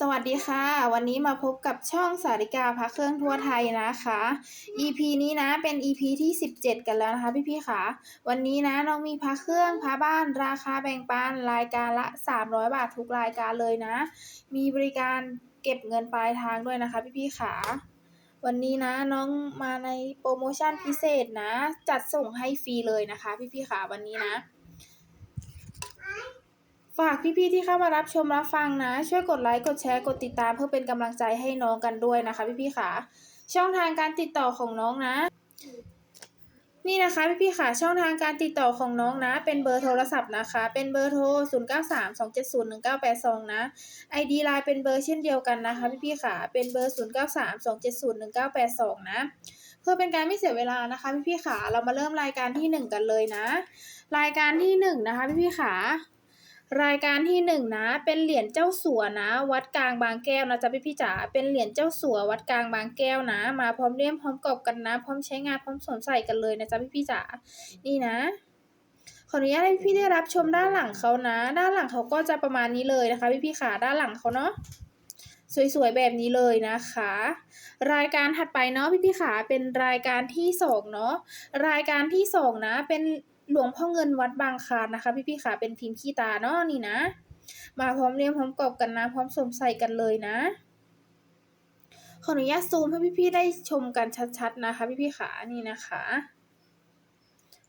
สวัสดีค่ะ วันนี้มาพบกับช่องสาริกาพระเครื่องทั่วไทยนะคะ EP นี้นะเป็น EP ที่ 17 กันแล้วนะคะพี่ๆค่ะ วันนี้นะน้องมีพระเครื่องพระบ้านราคาแบ่งปันรายการละ 300 บาททุกรายการเลยนะ มีบริการเก็บเงินปลายทางด้วยนะคะพี่ๆค่ะ วันนี้นะน้องมาในโปรโมชั่นพิเศษนะ จัดส่งให้ฟรีเลยนะคะพี่ๆค่ะวันนี้นะ ฝากพี่ๆที่เข้ามารับชมรับฟังนะ ช่วยกดไลค์กดแชร์กดติดตามเพื่อเป็นกำลังใจให้น้องกันด้วยนะคะ พี่ๆค่ะ ช่องทางการติดต่อของน้องนะ นี่นะคะพี่ๆค่ะ ช่องทางการติดต่อของน้องนะ เป็นเบอร์โทรศัพท์นะคะ เป็นเบอร์โทร 0 9 3 2 7 0 1 9 8 2 นะ ID ไลน์เป็นเบอร์เช่นเดียวกันนะคะ พี่ๆค่ะ เป็นเบอร์ 0 9 3 2 7 0 1 9 8 2 นะเพื่อเป็นการไม่เสียเวลานะคะพี่ๆค่ะเรามาเริ่มรายการที่หนึ่งกันเลยนะ รายการที่หนึ่งนะคะพี่ๆค่ะ รายการที่หนึ่งนะเป็นเหรียญเจ้าสัวนะ วัดกลางบางแก้วนะจ๊ะพี่พี่จ๋าเป็นเหรียญเจ้าสัววัดกลางบางแก้วนะ มาพร้อมเลี่ยมพร้อมกรอบกันนะ พร้อมใช้งานพร้อมสวมใส่กันเลยนะจ๊ะพี่พี่จ๋านี่นะขออนุญาตให้พี่ได้รับชมด้านหลังเขานะ ด้านหลังเขาก็จะประมาณนี้เลยนะคะ พี่พี่ขาด้านหลังเขาเนาะสวยๆแบบนี้เลยนะคะ รายการถัดไปเนาะพี่พี่ขาเป็นรายการที่สองเนาะรายการที่สองนะเป็น หลวงพ่อเงินวัดบางคลานนะคะ พี่พี่ๆขาเป็นพิมพ์ขี้ตาเนาะนี่นะ มาพร้อมเรียมพร้อมกรอบกันนะ พร้อมสวมใส่กันเลยนะ ขออนุญาตซูมให้พี่ๆได้ชมกันชัดๆนะคะ พี่ๆขานี่นะคะ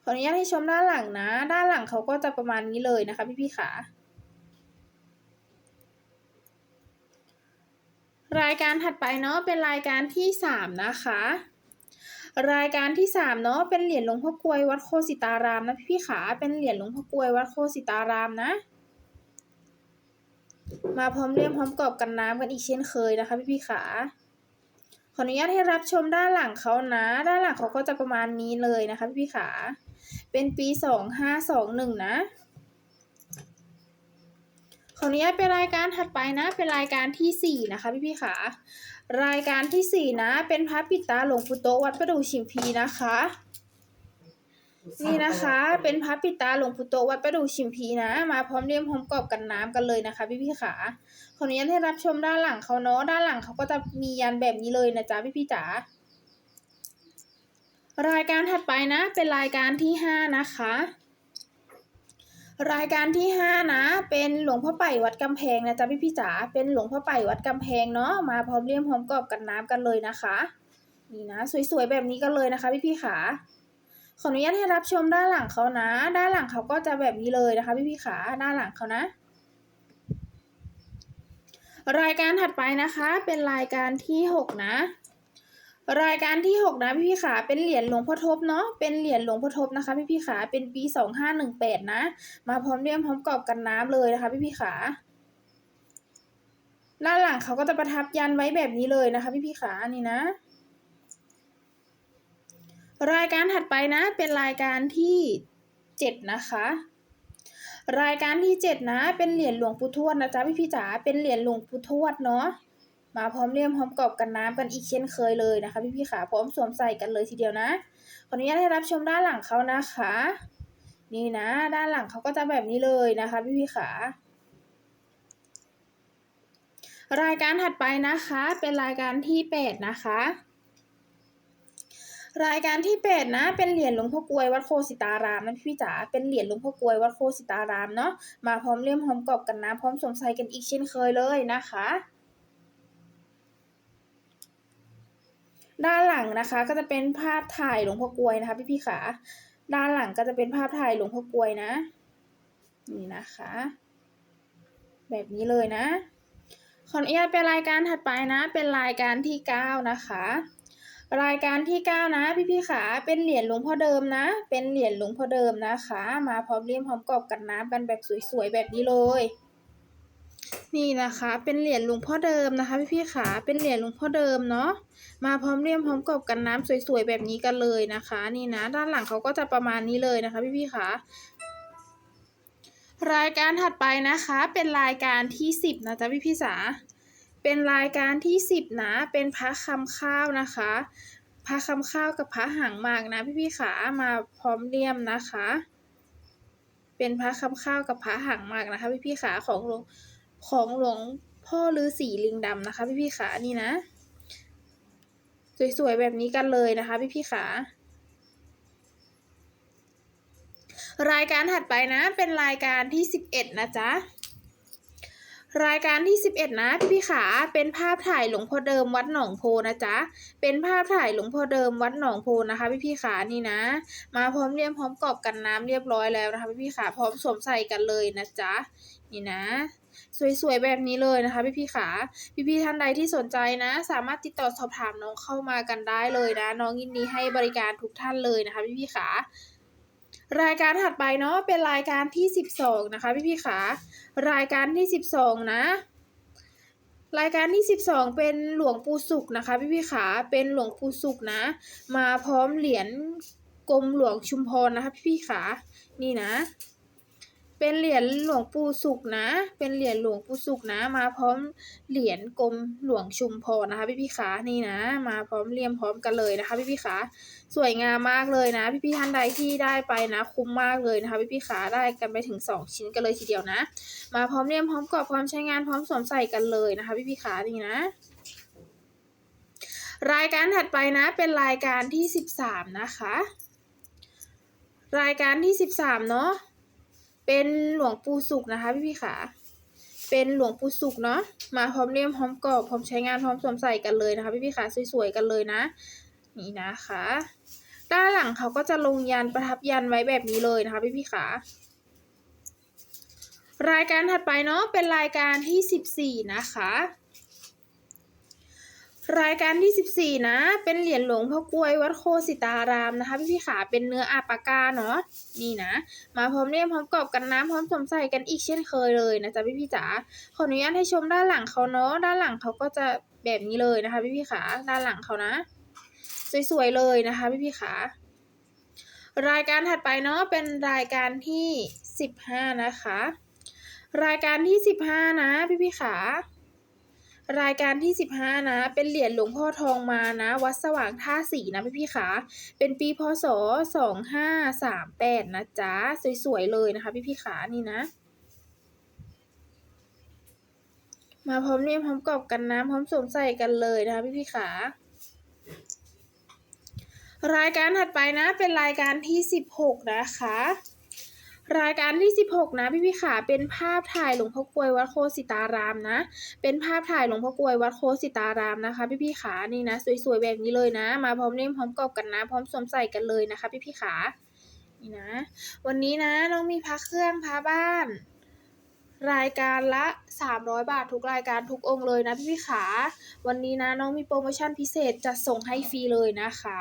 ขออนุญาตให้ชมด้านหลังนะ ด้านหลังเขาก็จะประมาณนี้เลยนะคะ พี่ๆขารายการถัดไปเนาะเป็นรายการที่สามนะคะ รายการที่สามเนาะเป็นเหรียญหลวงพ่อกลวยวัดโคสิตารามนะพี่ขาเป็นเหรียญหลวงพ่อกลวยวัดโคสิตารามนะ มาพร้อมเรียมพร้อมกรอบกันน้ำกันอีกเช่นเคยนะคะพี่พี่ขาขออนุญาตให้รับชมด้านหลังเขานะ ด้านหลังเขาก็จะประมาณนี้เลยนะคะพี่พี่ขาเป็นปีสองห้าสองหนึ่งนะขออนุญาตเป็นรายการถัดไปนะ เป็นรายการที่สี่นะคะพี่พี่ขา รายการที่สี่นะ เป็นพระปิตาหลวงปู่โตวัดประดูชิมพีนะคะ นี่นะคะเป็นพระปิตาหลวงปู่โตวัดประดูชิมพีนะ มาพร้อมเลี่ยมพร้อมกรอบกันน้ำกันเลยนะคะ พี่พี่ขาขออนุญาตให้รับชมด้านหลังเขาเนาะด้านหลังเขาก็จะมียันแบบนี้เลยนะจ๊ะพี่พี่จ๋ารายการถัดไปนะ เป็นรายการที่ห้านะคะ รายการที่ห้านะ เป็นหลวงพ่อไป่วัดกำแพงนะจ๊ะพี่พี่จ๋าเป็นหลวงพ่อไป่วัดกำแพงเนาะมาพร้อมเลี่ยมพร้อมกรอบกันน้ำกันเลยนะคะนี่นะ สวยๆแบบนี้กันเลยนะคะ พี่พี่ขาขออนุญาตให้รับชมด้านหลังเขานะ ด้านหลังเขาก็จะแบบนี้เลยนะคะ พี่พี่ขาด้านหลังเขานะ รายการถัดไปนะคะ เป็นรายการที่หกนะ รายการที่หกนะพี่พี่ขาเป็นเหรียญหลวงพ่อทบเนาะเป็นเหรียญหลวงพ่อทบนะคะ พี่พี่ขาเป็นปีสองห้าหนึ่งแปดนะ มาพร้อมเรียมพร้อมกรอบกันน้ำเลยนะคะ พี่พี่ขาด้านหลังเขาก็จะประทับยันไว้แบบนี้เลยนะคะ พี่พี่ขานี่นะ รายการถัดไปนะ เป็นรายการที่เจ็ดนะคะรายการที่เจ็ดนะ เป็นเหรียญหลวงปู่ทวดนะจ๊ะพี่พี่จ๋าเป็นเหรียญหลวงปู่ทวดเนาะ มาพร้อมเรียมพร้อมกรอบกันน้ำกันอีกเช่นเคยเลยนะคะ พี่ๆขาพร้อมสวมใส่กันเลยทีเดียวนะขออนุญาตให้รับชมด้านหลังเขานะคะ นี่นะ ด้านหลังเขาก็จะแบบนี้เลยนะคะ พี่ๆขารายการถัดไปนะคะ เป็นรายการที่แปดนะคะ รายการที่แปดนะ เป็นเหรียญหลวงพ่อกลวยวัดโคสิตารามนะพี่จ๋าเป็นเหรียญหลวงพ่อกลวยวัดโคสิตารามเนาะมาพร้อมเลี่ยมพร้อมกรอบกันนะพร้อมสวมใส่กันอีกเช่นเคยเลยนะคะ ด้านหลังนะคะ ก็จะเป็นภาพถ่ายหลวงพ่อกลวยนะคะพี่พี่ขาด้านหลังก็จะเป็นภาพถ่ายหลวงพ่อกลวยนะ นี่นะคะ แบบนี้เลยนะ ขออนุญาตเป็นรายการถัดไปนะ เป็นรายการที่เก้านะคะ รายการที่เก้านะ พี่พี่ขาเป็นเหรียญหลวงพ่อเดิมนะ เป็นเหรียญหลวงพ่อเดิมนะคะ มาพร้อมเลี่ยมพร้อมกรอบกันน้ำกันแบบสวยๆแบบนี้เลย นี่นะคะ เป็นเหรียญหลวงพ่อเดิมนะคะพี่พี่ๆขาเป็นเหรียญหลวงพ่อเดิมเนาะมาพร้อมเลี่ยมพร้อมกรอบกันน้ำสวยๆแบบนี้กันเลยนะคะ นี่นะ ด้านหลังเขาก็จะประมาณนี้เลยนะคะ พี่พี่ๆขารายการถัดไปนะคะ เป็นรายการที่สิบนะจ๊ะพี่พี่ๆจ๋าเป็นรายการที่สิบนะเป็นพระคำข้าวนะคะพระคำข้าวกับพระหางมากนะ พี่พี่ขามาพร้อมเลี่ยมนะคะ เป็นพระคำข้าวกับพระหางมากนะคะ พี่พี่ขาของหลวง ของหลวงพ่อฤาษีลิงดำนะคะ พี่พี่ขานี่นะ สวยๆแบบนี้กันเลยนะคะ พี่พี่ขารายการถัดไปนะ เป็นรายการที่สิบเอ็ดนะจ๊ะรายการที่สิบเอ็ดนะพี่พี่ขาเป็นภาพถ่ายหลวงพ่อเดิมวัดหนองโพนะจ๊ะเป็นภาพถ่ายหลวงพ่อเดิมวัดหนองโพนะคะ พี่พี่ขานี่นะ มาพร้อมเรียมพร้อมกรอบกันน้ำเรียบร้อยแล้วนะคะ พี่พี่ขาพร้อมสวมใส่กันเลยนะจ๊ะนี่นะ สวยๆแบบนี้เลยนะคะพี่พี่ๆขาพี่ๆท่านใดที่สนใจนะ สามารถติดต่อสอบถามน้องเข้ามากันได้เลยนะ น้องยินดีให้บริการทุกท่านเลยนะคะ พี่พี่ๆขารายการถัดไปเนาะเป็นรายการที่สิบสองนะคะพี่พี่ๆขารายการที่สิบสองนะรายการที่สิบสองเป็นหลวงปู่สุขนะคะ พี่พี่ๆขาเป็นหลวงปู่สุขนะ มาพร้อมเหรียญกรมหลวงชุมพรนะคะ พี่พี่ๆขานี่นะ เป็นเหรียญหลวงปู่สุขนะ เป็นเหรียญหลวงปู่สุขนะ มาพร้อมเหรียญกรมหลวงชุมพรนะคะ พี่พี่ขานี่นะ มาพร้อมเรียมพร้อมกันเลยนะคะ พี่พี่ขาสวยงามมากเลยนะ พี่พี่ท่านใดที่ได้ไปนะ คุ้มมากเลยนะคะ พี่พี่ขาได้กันไปถึงสองชิ้นกันเลยทีเดียวนะ มาพร้อมเรียมพร้อมกรอบพร้อมใช้งานพร้อมสวมใส่กันเลยนะคะ พี่พี่ขานี่นะรายการถัดไปนะเป็นรายการที่สิบสามนะคะ รายการที่สิบสามเนาะ เป็นหลวงปู่สุขนะคะพี่พี่ขาเป็นหลวงปู่สุขเนาะมาพร้อมเลี่ยมพร้อมกรอบพร้อมใช้งานพร้อมสวมใส่กันเลยนะคะพี่พี่ขาสวยๆกันเลยนะ นี่นะคะ ด้านหลังเขาก็จะลงยันประทับยันไว้แบบนี้เลยนะคะพี่พี่ขารายการถัดไปเนาะเป็นรายการที่สิบสี่นะคะ รายการที่สิบสี่นะ เป็นเหรียญหลวงพ่อกลวยวัดโคสิตารามนะคะ พี่พี่ขาเป็นเนื้ออาปากาเนาะนี่นะ มาพร้อมเรียมพร้อมกรอบกันน้ำพร้อมสวมใส่กันอีกเช่นเคยเลยนะจ๊ะพี่พี่จ๋าขออนุญาตให้ชมด้านหลังเขาเนาะด้านหลังเขาก็จะแบบนี้เลยนะคะ พี่พี่ขาด้านหลังเขานะ สวยๆเลยนะคะ พี่พี่ขารายการถัดไปเนาะเป็นรายการที่สิบห้านะคะ รายการที่สิบห้านะ พี่พี่ขา รายการที่สิบห้านะ เป็นเหรียญหลวงพ่อทองมานะ วัดสว่างท่าสีนะพี่พี่ขาเป็นปีพศสองห้าสามแปดนะจ๊ะ สวยๆ เลยนะคะพี่พี่ขานี่นะ มาพร้อมเรียมพร้อมกรอบกันน้ำพร้อมสวมใส่กันเลยนะคะพี่พี่ขารายการถัดไปนะเป็นรายการที่สิบหกนะคะ รายการที่สิบหกนะพี่พี่ขาเป็นภาพถ่ายหลวงพ่อกวยวัดโคสิตารามนะ เป็นภาพถ่ายหลวงพ่อกวยวัดโคสิตารามนะคะ พี่พี่ขานี่นะ สวยๆแบบนี้เลยนะ มาพร้อมเล่มพร้อมกรอบกันนะ พร้อมสวมใส่กันเลยนะคะ พี่พี่ขานี่นะ วันนี้นะน้องมีพักเครื่องพาบ้าน รายการละ 300 บาททุกรายการทุกองค์เลยนะพี่พี่ขา วันนี้นะน้องมีโปรโมชั่นพิเศษจัดส่งให้ฟรีเลยนะคะ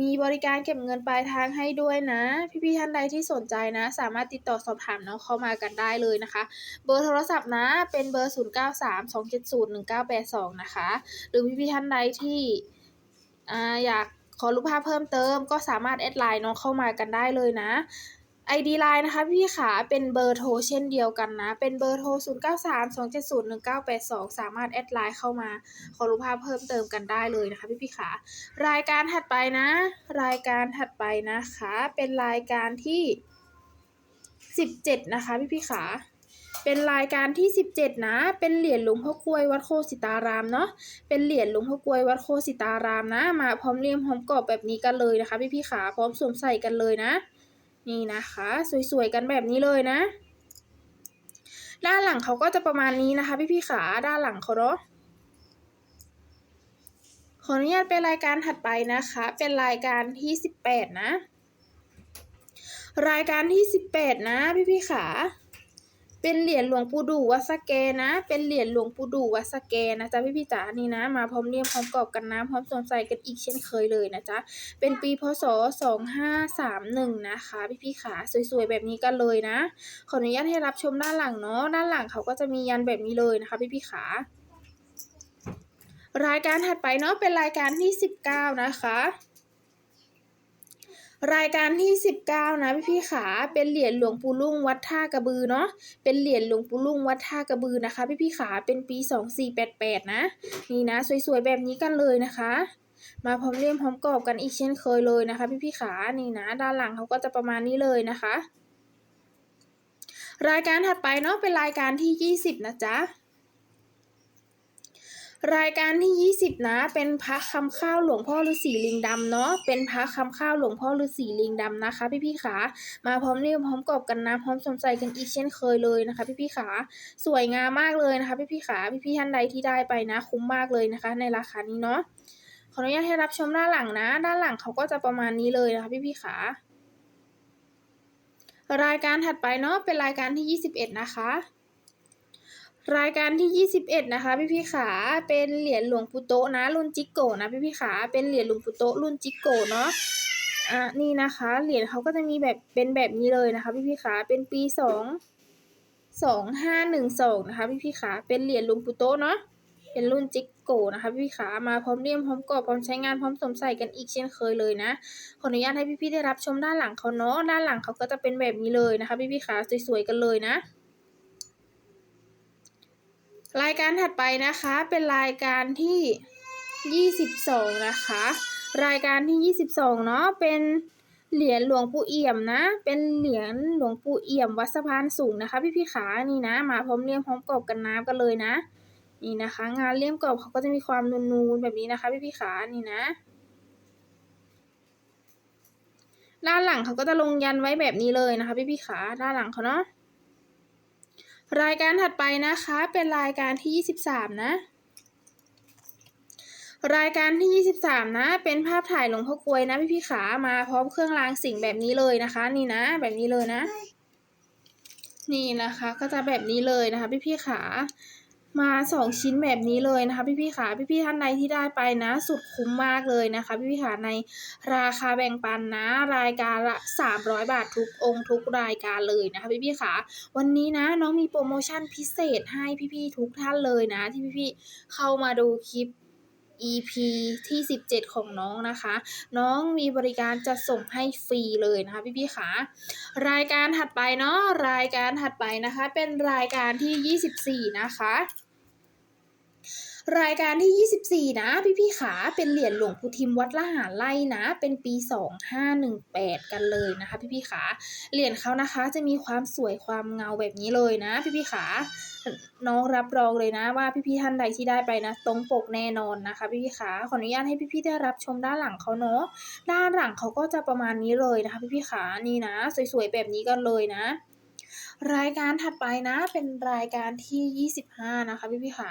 มีบริการเก็บเงินปลายทางให้ด้วยนะ พี่ๆท่านใดที่สนใจนะ สามารถติดต่อสอบถามน้องเข้ามากันได้เลยนะคะ เบอร์โทรศัพท์นะเป็นเบอร์ 0932701982 นะคะ หรือพี่ๆท่านใดที่อ่าอยากขอรูปภาพเพิ่มเติมก็สามารถแอดไลน์น้องเข้ามากันได้เลยนะ ID Line นะคะพี่ขาเป็นเบอร์โทรเช่นเดียวกันนะ เป็นเบอร์โทร 0932701982 สามารถแอดไลน์เข้ามาขอรูปภาพเพิ่มเติมกันได้เลยนะคะพี่พี่ขารายการถัดไปนะ รายการถัดไปนะคะ เป็นรายการที่ 17 นะคะพี่พี่ขาเป็นรายการที่ 17 นะ เป็นเหรียญหลวงพ่อกลวยวัดโคสิตารามเนาะ เป็นเหรียญหลวงพ่อกลวยวัดโคสิตารามนะ มาพร้อมเรียมพร้อมกรอบแบบนี้กันเลยนะคะพี่พี่ขาพร้อมสวมใส่กันเลยนะ นี่นะคะ สวยๆกันแบบนี้เลยนะ ด้านหลังเขาก็จะประมาณนี้นะคะ พี่ๆขาด้านหลังเขาเนาะขออนุญาตเป็นรายการถัดไปนะคะ เป็นรายการที่สิบแปดนะ รายการที่สิบแปดนะพี่พี่ๆขา เป็นเหรียญหลวงปู่ดูวัดสะแกนะ เป็นเหรียญหลวงปู่ดูวัดสะแกนะจ๊ะพี่พี่จ๋านี่นะ มาพร้อมเรียมพร้อมกรอบกันน้ำพร้อมสวมใส่กันอีกเช่นเคยเลยนะจ๊ะ เป็นปีพศสองห้าสามหนึ่งนะคะ พี่พี่ขาสวยๆแบบนี้กันเลยนะ ขออนุญาตให้รับชมด้านหลังเนาะ ด้านหลังเขาก็จะมียันแบบนี้เลยนะคะพี่พี่ขารายการถัดไปเนาะเป็นรายการที่สิบเก้านะคะ รายการที่สิบเก้านะพี่พี่ขาเป็นเหรียญหลวงปู่ลุ่งวัดท่ากระบือเนาะเป็นเหรียญหลวงปู่ลุ่งวัดท่ากระบือนะคะ พี่พี่ขาเป็นปีสองสี่แปดแปดนะนี่นะ สวยๆแบบนี้กันเลยนะคะ มาพร้อมเลี่ยมพร้อมกรอบกันอีกเช่นเคยเลยนะคะ พี่พี่ขานี่นะ ด้านหลังเขาก็จะประมาณนี้เลยนะคะ รายการถัดไปเนาะเป็นรายการที่ยี่สิบนะจ๊ะ รายการที่ 20 นะ เป็นพระคำข้าวหลวงพ่อฤาษีลิงดำเนาะ เป็นพระคำข้าวหลวงพ่อฤาษีลิงดำนะคะ พี่ๆขามาพร้อมเรียมพร้อมกรอบกันนะพร้อมสมใจกันอีกเช่นเคยเลยนะคะ พี่ๆขาสวยงามมากเลยนะคะ พี่ๆขาพี่ๆท่านใดที่ได้ไปนะ คุ้มมากเลยนะคะ ในราคานี้เนาะขออนุญาตให้รับชมด้านหลังนะ ด้านหลังเขาก็จะประมาณนี้เลยนะคะ พี่ๆขารายการถัดไปเนาะเป็นรายการที่ 21 นะคะ รายการที่ 21 นะคะ พี่พี่ขาเป็นเหรียญหลวงปู่โตนะ รุ่นจิกโกนะพี่พี่ขาเป็นเหรียญหลวงปู่โตรุ่นจิกโกเนาะอะนี่นะคะ เหรียญเขาก็จะมีแบบเป็นแบบนี้เลยนะคะ พี่พี่ขาเป็นปีสองสองห้าหนึ่งสองนะคะ พี่พี่ขาเป็นเหรียญหลวงปู่โตเนาะเป็นรุ่นจิกโกนะคะพี่พี่ขามาพร้อมเลี่ยมพร้อมกรอบพร้อมใช้งานพร้อมสวมใส่กันอีกเช่นเคยเลยนะขออนุญาตให้พี่ๆได้รับชมด้านหลังเขาเนาะด้านหลังเขาก็จะเป็นแบบนี้เลยนะคะ พี่พี่ๆขาสวยๆกันเลยนะ รายการถัดไปนะคะเป็นรายการที่ 22 นะคะ รายการที่ 22 เนาะเป็นเหรียญหลวงปู่เอี่ยมนะ เป็นเหรียญหลวงปู่เอี่ยมวัดสะพานสูงนะคะ พี่พี่ขานี่นะ มาพร้อมเลี่ยมพร้อมกรอบกันน้ำกันเลยนะ นี่นะคะ งานเลี่ยมกรอบเขาก็จะมีความนูนๆแบบนี้นะคะ พี่พี่ขานี่นะ ด้านหลังเขาก็จะลงยันไว้แบบนี้เลยนะคะ พี่พี่ขาด้านหลังเขาเนาะ รายการถัดไปนะคะเป็นรายการที่ 23 นะ รายการที่ 23 นะ เป็นภาพถ่ายหลวงพ่อกลวยนะพี่พี่ขามาพร้อมเครื่องรางสิ่งแบบนี้เลยนะคะ นี่นะ แบบนี้เลยนะ นี่นะคะก็จะแบบนี้เลยนะคะ พี่พี่ขา มาสองชิ้นแบบนี้เลยนะคะ พี่พี่ขาพี่พี่ๆท่านใดที่ได้ไปนะ สุดคุ้มมากเลยนะคะ พี่พี่ขาในราคาแบ่งปันนะ รายการละ 300 บาททุกองค์ทุกรายการเลยนะคะ พี่พี่ขาวันนี้นะน้องมีโปรโมชั่นพิเศษให้พี่ๆทุกท่านเลยนะ ที่พี่ๆเข้ามาดูคลิป EP ที่ 17 ของน้องนะคะ น้องมีบริการจะส่งให้ฟรีเลยนะคะพี่ๆขารายการถัดไปเนาะรายการถัดไปนะคะ เป็นรายการที่ 24 นะคะ รายการที่ 24 นะ พี่พี่ขา เป็นเหรียญหลวงปู่ทิมวัดละหารไล่นะ เป็นปี 2518 กันเลยนะคะ พี่พี่ขา เหรียญเขานะคะจะมีความสวยความเงาแบบนี้เลยนะ พี่พี่ขา น้องรับรองเลยนะว่าพี่พี่ท่านใดที่ได้ไปนะ ตรงปกแน่นอนนะคะ พี่พี่ขา ขออนุญาตให้พี่พี่ได้รับชมด้านหลังเขาเนาะ ด้านหลังเขาก็จะประมาณนี้เลยนะคะ พี่พี่ขา นี่นะ สวยๆแบบนี้กันเลยนะ รายการถัดไปนะ เป็นรายการที่ 25 นะคะ พี่พี่ขา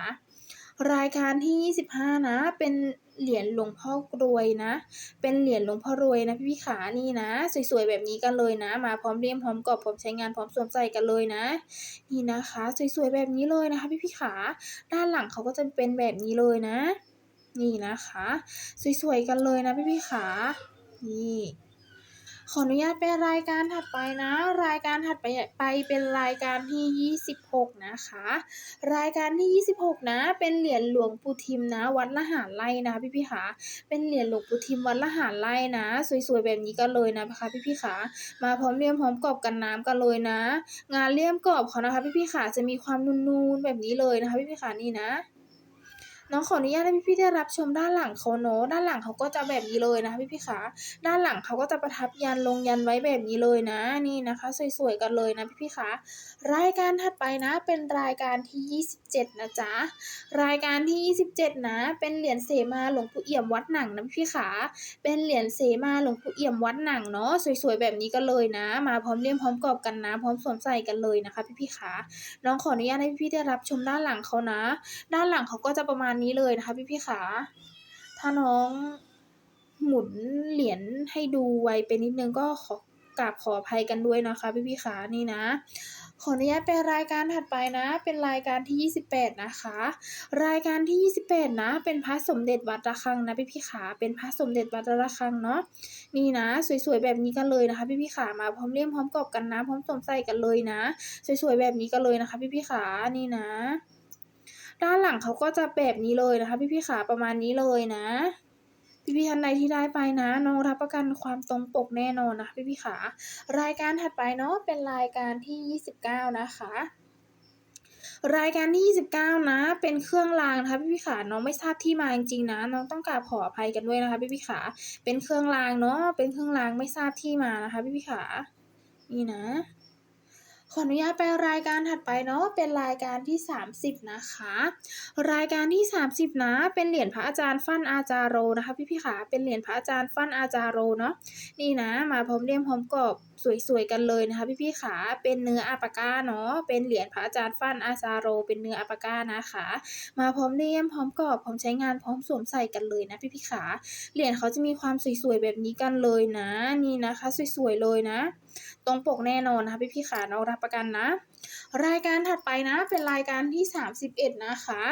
รายการที่ 25 นะ เป็นเหรียญหลวงพ่อกรวยนะ เป็นเหรียญหลวงพ่อรวยนะพี่พี่ขานี่นะ สวยๆแบบนี้กันเลยนะ มาพร้อมเรียมพร้อมกรอบพร้อมใช้งานพร้อมสวมใส่กันเลยนะ นี่นะคะ สวยๆแบบนี้เลยนะคะพี่พี่ขาด้านหลังเขาก็จะเป็นแบบนี้เลยนะ นี่นะคะ สวยๆกันเลยนะพี่พี่ขานี่ ขออนุญาตไปรายการถัดไปนะ รายการถัดไปไปเป็นรายการที่ 26 นะคะ รายการที่ 26 นะ เป็นเหรียญหลวงปู่ทิมนะ วัดละหารไร่นะพี่พี่ขาเป็นเหรียญหลวงปู่ทิมวัดละหารไร่นะ สวยๆแบบนี้กันเลยนะคะพี่พี่ขามาพร้อมเลี่ยมพร้อมกรอบกันน้ำกันเลยนะ งานเลี่ยมกรอบเขานะคะพี่พี่ขาจะมีความนูนๆแบบนี้เลยนะคะพี่พี่ขานี่นะ น้องขออนุญาตให้พี่ๆได้รับชมด้านหลังเขาเนอะด้านหลังเขาก็จะแบบนี้เลยนะคะพี่ๆขาด้านหลังเขาก็จะประทับยันลงยันไว้แบบนี้เลยนะนี่นะคะสวยๆกันเลยนะพี่ๆขารายการถัดไปนะเป็นรายการที่ 27 นะจ๊ะรายการที่ 27 นะ เป็นเหรียญเสมาหลวงปู่เอี่ยมวัดหนังนะพี่ๆขาเป็นเหรียญเสมาหลวงปู่เอี่ยมวัดหนังเนาะสวยๆแบบนี้กันเลยนะ มาพร้อมเลี่ยมพร้อมกรอบกันนะ พร้อมสวมใส่กันเลยนะคะพี่พี่ๆขาน้องขออนุญาตให้พี่ๆได้รับชมด้านหลังเขานะ ด้านหลังเขาก็จะประมาณนี้เลยนะคะพี่พี่ขา ถ้าน้องหมุนเหรียญให้ดูไวไปนิดนึงก็ขอกราบขออภัยกันด้วยนะคะ พี่พี่ขานี่นะ ขออนุญาตไปรายการถัดไปนะ เป็นรายการที่ 28 นะคะ รายการที่ 28 นะ เป็นพระสมเด็จวัดระฆังนะพี่พี่ขา เป็นพระสมเด็จวัดระฆังเนาะ นี่นะ สวยๆแบบนี้กันเลยนะคะ พี่พี่ขา มาพร้อมเลี่ยมพร้อมกรอบกันนะ พร้อมสวมใส่กันเลยนะ สวยๆแบบนี้กันเลยนะคะ พี่พี่ขา นี่นะ ด้านหลังเขาก็จะแบบนี้เลยนะคะ พี่พี่ๆขาประมาณนี้เลยนะพี่พี่ๆท่านใดที่ได้ไปนะน้องรับประกันความตรงปกแน่นอนนะคะพี่พี่ๆขารายการถัดไปเนาะเป็นรายการที่ 29 นะคะรายการที่ 29 นะ เป็นเครื่องรางนะคะพี่พี่ๆขา น้องไม่ทราบที่มาจริงๆนะ น้องต้องกราบขออภัยกันด้วยนะคะพี่พี่ๆขา เป็นเครื่องรางเนาะ เป็นเครื่องรางไม่ทราบที่มานะคะพี่พี่ๆขา นี่นะ ขออนุญาตไปรายการถัดไปเนาะเป็นรายการที่ 30 นะคะ รายการที่ 30 นะ เป็นเหรียญพระอาจารย์ฟั่นอาจารโรนะคะ พี่พี่ขาเป็นเหรียญพระอาจารย์ฟั่นอาจารโรเนาะนี่นะ มาพร้อมเลี่ยมพร้อมกรอบสวยๆกันเลยนะคะ พี่พี่ขาเป็นเนื้ออาปาก้าเนาะเป็นเหรียญพระอาจารย์ฟั่นอาจารโร เป็นเนื้ออาปาก้านะคะ มาพร้อมเลี่ยมพร้อมกรอบพร้อมใช้งานพร้อมสวมใส่กันเลยนะพี่พี่ขาเหรียญเขาจะมีความสวยๆแบบนี้กันเลยนะ นี่นะคะ สวยๆเลยนะ ตรงปกแน่นอนนะคะพี่พี่ขาเรารับประกันนะ รายการถัดไปนะเป็นรายการที่ 31 นะคะ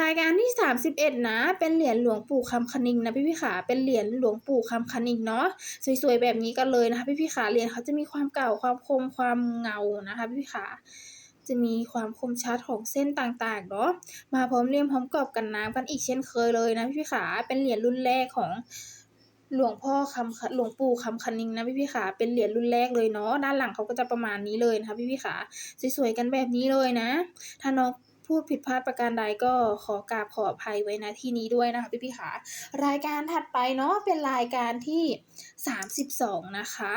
รายการที่ 31 นะ เป็นเหรียญหลวงปู่คำคณิงนะพี่พี่ขาเป็นเหรียญหลวงปู่คำคณิงเนาะสวยๆแบบนี้กันเลยนะคะพี่พี่ขาเหรียญเขาจะมีความเก่าความคมความเงานะคะพี่พี่ขาจะมีความคมชัดของเส้นต่างๆเนาะมาพร้อมเลี่ยมพร้อมกรอบกันน้ำกันอีกเช่นเคยเลยนะพี่พี่ขาเป็นเหรียญรุ่นแรกของ หลวงพ่อคำหลวงปู่คำคณิงนะพี่พี่ขาเป็นเหรียญรุ่นแรกเลยเนาะด้านหลังเขาก็จะประมาณนี้เลยนะคะพี่พี่ขาสวยๆกันแบบนี้เลยนะ ถ้าน้องพูดผิดพลาดประการใดก็ขอกราบขออภัยไว้นะที่นี้ด้วยนะคะพี่พี่ขารายการถัดไปเนาะเป็นรายการที่ 32 นะคะ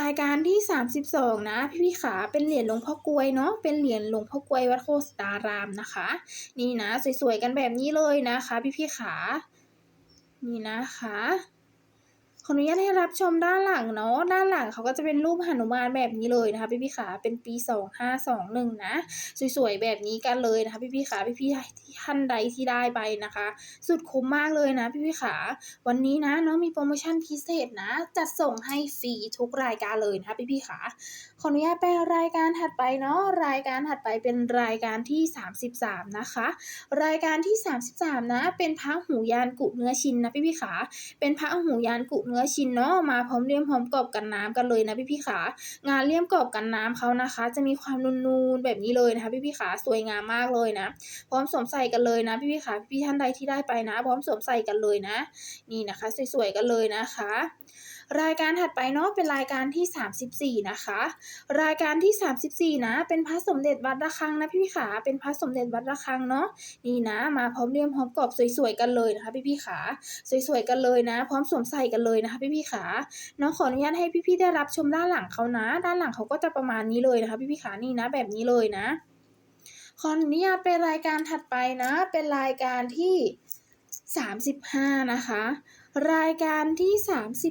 รายการที่ 32 นะพี่พี่ขาเป็นเหรียญหลวงพ่อกลวยเนาะเป็นเหรียญหลวงพ่อกลวยวัดโคสตารามนะคะ นี่นะสวยๆกันแบบนี้เลยนะคะ พี่พี่ขา นี่นะคะขออนุญาตให้รับชมด้านหลังเนาะด้านหลังเขาก็จะเป็นรูปหนุมานแบบนี้เลยนะคะพี่พี่ขาเป็นปี 2521 นะ สวยๆแบบนี้กันเลยนะคะพี่พี่ขาพี่พี่ที่ท่านใดที่ได้ไปนะคะ สุดคุ้มมากเลยนะพี่พี่ขาวันนี้นะน้องมีโปรโมชั่นพิเศษนะจัดส่งให้ฟรีทุกรายการเลยนะคะพี่พี่ขาขออนุญาตไปรายการถัดไปเนาะรายการถัดไปเป็นรายการที่ 33 นะคะ รายการที่ 33 นะ เป็นพระหูยานกุเนื้อชินนะพี่พี่ขาเป็นพระหูยานกุเนื้อชินเนาะมาพร้อมเลี่ยมพร้อมกรอบกันน้ำกันเลยนะพี่พี่ขางานเลี่ยมกรอบกันน้ำเขานะคะ จะมีความนูนๆแบบนี้เลยนะคะพี่พี่ขาสวยงามมากเลยนะ พร้อมสวมใส่กันเลยนะพี่พี่ขาพี่ท่านใดที่ได้ไปนะ พร้อมสวมใส่กันเลยนะ นี่นะคะ สวยๆกันเลยนะคะ รายการถัดไปเนาะเป็นรายการที่ 34 นะคะ รายการที่ 34 นะ เป็นพระสมเด็จวัดระฆังนะพี่พี่ขาเป็นพระสมเด็จวัดระฆังเนาะนี่นะ มาพร้อมเลี่ยมพร้อมกรอบสวยๆกันเลยนะคะพี่พี่ขาสวยๆกันเลยนะ พร้อมสวมใส่กันเลยนะคะพี่พี่ขาน้องขออนุญาตให้พี่ๆได้รับชมด้านหลังเขานะ ด้านหลังเขาก็จะประมาณนี้เลยนะคะพี่พี่ขานี่นะแบบนี้เลยนะขออนุญาตเป็นรายการถัดไปนะ เป็นรายการที่ 35 นะคะ รายการที่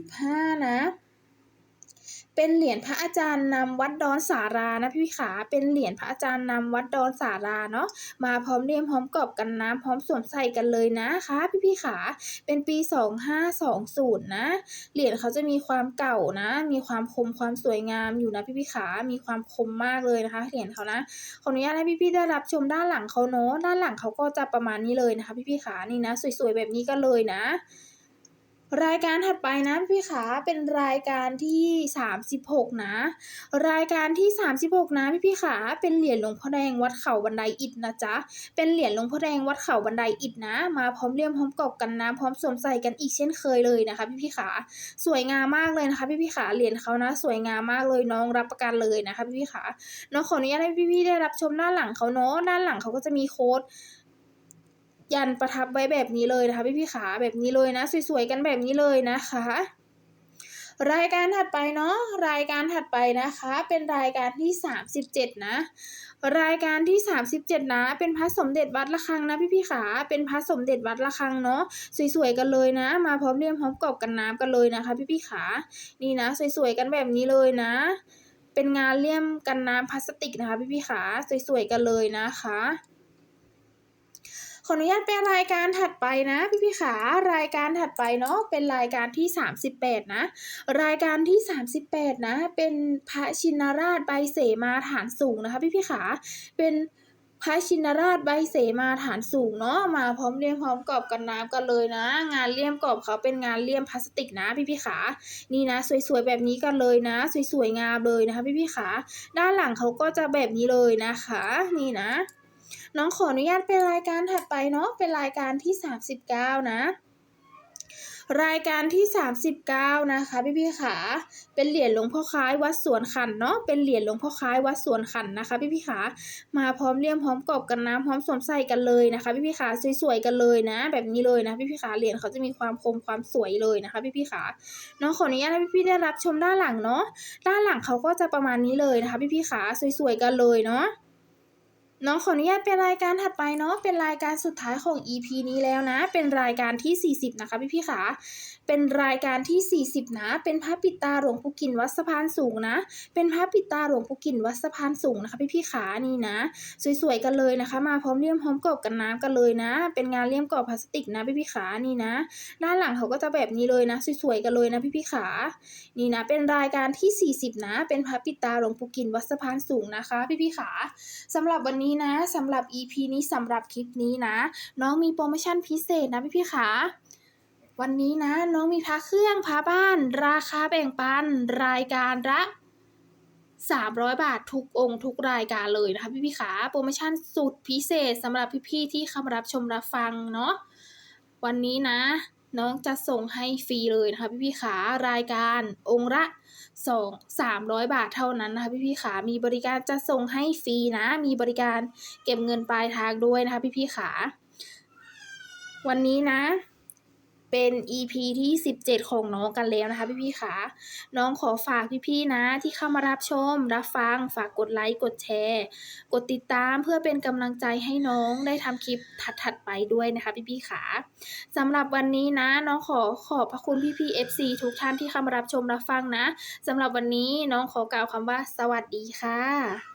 35 นะ เป็นเหรียญพระอาจารย์นำวัดดอนสารานะพี่ขา เป็นเหรียญพระอาจารย์นำวัดดอนสาราเนาะ มาพร้อมเรียมพร้อมกรอบกันน้ำพร้อมสวมใส่กันเลยนะคะ พี่พี่ขา เป็นปี 2520 นะ เหรียญเขาจะมีความเก่านะ มีความคมความสวยงามอยู่นะพี่พี่ขา มีความคมมากเลยนะคะ เหรียญเขานะ ขออนุญาตให้พี่ๆได้รับชมด้านหลังเขาเนาะ ด้านหลังเขาก็จะประมาณนี้เลยนะคะ พี่พี่ขา นี่นะ สวยๆแบบนี้กันเลยนะ รายการถัดไปนะพี่ขาเป็นรายการที่ 36 นะ รายการที่ 36 นะพี่พี่ขาเป็นเหรียญหลวงพ่อแดงวัดเขาบันไดอิฐนะจ๊ะเป็นเหรียญหลวงพ่อแดงวัดเขาบันไดอิฐนะ มาพร้อมเลี่ยมพร้อมกรอบกันนะพร้อมสวมใส่กันอีกเช่นเคยเลยนะคะ พี่พี่ขาสวยงามมากเลยนะคะ พี่พี่ขาเหรียญเขานะ สวยงามมากเลยน้องรับประกันเลยนะคะ พี่พี่ขาน้องขออนุญาตให้พี่พี่ได้รับชมด้าหลังเขาเนาะด้านหลังเขาก็จะมีโค้ด ยันประทับไว้แบบนี้เลยนะคะพี่พี่ขาแบบนี้เลยนะ สวยๆกันแบบนี้เลยนะคะ รายการถัดไปเนาะรายการถัดไปนะคะ เป็นรายการที่ 37 นะ รายการที่ 37 นะ เป็นพระสมเด็จวัดระฆังนะพี่พี่ขาเป็นพระสมเด็จวัดระฆังเนาะสวยๆกันเลยนะ มาพร้อมเรียมพร้อมกรอบกันน้ำกันเลยนะคะ พี่พี่ขานี่นะสวยๆกันแบบนี้เลยนะเป็นงานเลี่ยมกันน้ำพลาสติกนะคะพี่พี่ขาสวยๆกันเลยนะคะ ขออนุญาตเป็นรายการถัดไปนะพี่พี่ขารายการถัดไปเนาะเป็นรายการที่ 38 นะ รายการที่ 38 นะ เป็นพระชินราชใบเสมาฐานสูงนะคะพี่พี่ขาเป็นพระชินราชใบเสมาฐานสูงเนาะมาพร้อมเลี่ยมพร้อมกรอบกันน้ำกันเลยนะ งานเลี่ยมกรอบเขาเป็นงานเลี่ยมพลาสติกนะพี่พี่ขานี่นะ สวยๆแบบนี้กันเลยนะ สวยๆงามเลยนะคะพี่พี่ขาด้านหลังเขาก็จะแบบนี้เลยนะคะ นี่นะ น้องขออนุญาตเป็นรายการถัดไปเนาะเป็นรายการที่ 39 นะ รายการที่ 39 นะคะพี่พี่ขาเป็นเหรียญหลวงพ่อคล้ายวัดสวนขันเนาะเป็นเหรียญหลวงพ่อคล้ายวัดสวนขันนะคะพี่พี่ขามาพร้อมเลี่ยมพร้อมกรอบกันน้ำพร้อมสวมใส่กันเลยนะคะพี่พี่ขาสวยๆกันเลยนะ แบบนี้เลยนะพี่พี่ขาเหรียญเขาจะมีความคมความสวยเลยนะคะพี่พี่ขาน้องขออนุญาตให้พี่พี่ได้รับชมด้านหลังเนาะด้านหลังเขาก็จะประมาณนี้เลยนะคะพี่พี่ขาสวยๆกันเลยเนาะ น้องขออนุญาตเป็นรายการถัดไปเนาะเป็นรายการสุดท้ายของ EP นี้แล้วนะ เป็นรายการที่ 40 นะคะพี่พี่ๆขา เป็นรายการที่ 40 นะ เป็นพระปิตาหลวงปู่กินวัดสะพานสูงนะ เป็นพระปิตาหลวงปู่กินวัดสะพานสูงนะคะพี่พี่ขานี่นะ สวยๆกันเลยนะคะ มาพร้อมเลี่ยมพร้อมกรอบกันน้ำกันเลยนะ เป็นงานเลี่ยมกรอบพลาสติกนะพี่พี่ขานี่นะ ด้านหลังเขาก็จะแบบนี้เลยนะสวยๆกันเลยนะพี่พี่ขานี่นะ เป็นรายการที่ 40 นะ เป็นพระปิตาหลวงปู่กินวัดสะพานสูงนะคะพี่พี่ขาสำหรับวันนี้นะสำหรับ EP นี้สำหรับคลิปนี้นะ น้องมีโปรโมชั่นพิเศษนะพี่พี่ขา วันนี้นะน้องมีพระเครื่องพระบ้าน ราคาแบ่งปันรายการละ300 บาททุกองค์ทุกรายการเลยนะคะพี่พี่ขาโปรโมชั่นสุดพิเศษสำหรับพี่ๆที่เข้ารับชมรับฟังเนาะวันนี้นะ น้องจะส่งให้ฟรีเลยนะคะพี่พี่ขารายการองค์ละสองสามร้อยบาทเท่านั้นนะคะพี่พี่ขามีบริการจะส่งให้ฟรีนะ มีบริการเก็บเงินปลายทางด้วยนะคะพี่พี่ขาวันนี้นะ เป็น EP ที่ 17 ของน้องกันแล้วนะคะพี่พี่ๆขาน้องขอฝากพี่ๆนะที่เข้ามารับชม รับฟังฝากกดไลค์กดแชร์ กดติดตามเพื่อเป็นกำลังใจให้น้องได้ทำคลิปถัดๆไปด้วยนะคะพี่พี่ๆขาสำหรับวันนี้นะน้องขอขอบพระคุณพี่ๆ FC ทุกท่านที่เข้ามารับชมรับฟังนะสำหรับวันนี้น้องขอกล่าวคำว่า สวัสดีค่ะ